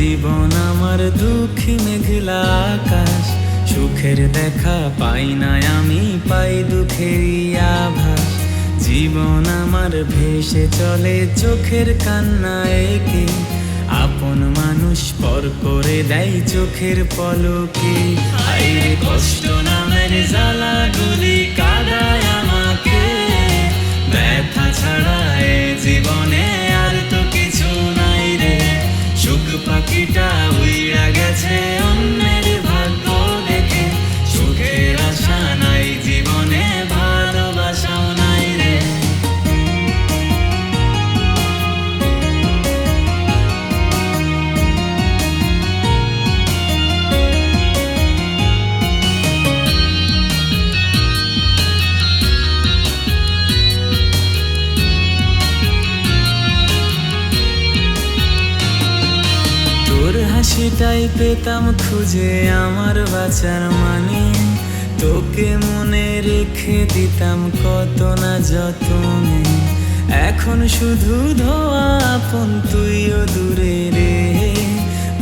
জীবন আমার দুঃখী মেঘলা আকাশ। সুখের দেখা পাই না আমি, পাই দুঃখেরই আভাস। জীবন আমার ভেসে চলে, চোখের কান্না একে। আপন মানুষ পর করে দেয় চোখের পলকে। কষ্ট নামের জ্বালা গুলি তোর হাসিটাই পেতাম খুঁজে আমার বাঁচার মানে। তোকে মনে রেখে দিতাম কত না যতনে। এখন শুধু ধোয়া আপন, তুইও দূরে রে।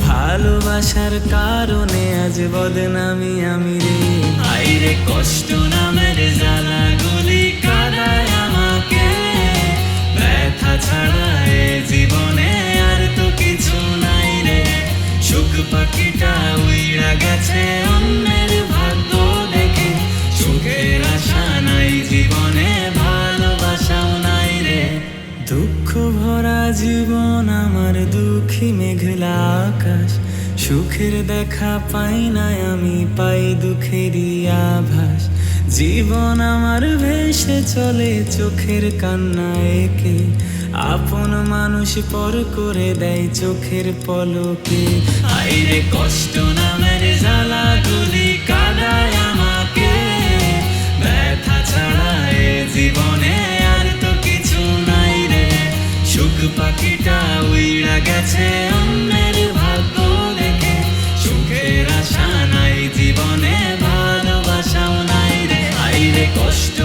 ভালোবাসার কারণে আজ বদনামি আমি রে। আইরে কষ্ট নামের জ্বালা দুঃখ ভরা জীবন আমার দুঃখী মেঘলা আকাশ। সুখের দেখা পাই না আমি, পাই দুঃখেরই আভাস। জীবন আমার ভেসে চলে, চোখের কান্না একে। আপন মানুষ পর করে দেয় চোখের পলকে। আইরে কষ্ট নামের জ্বালা গুলি Хто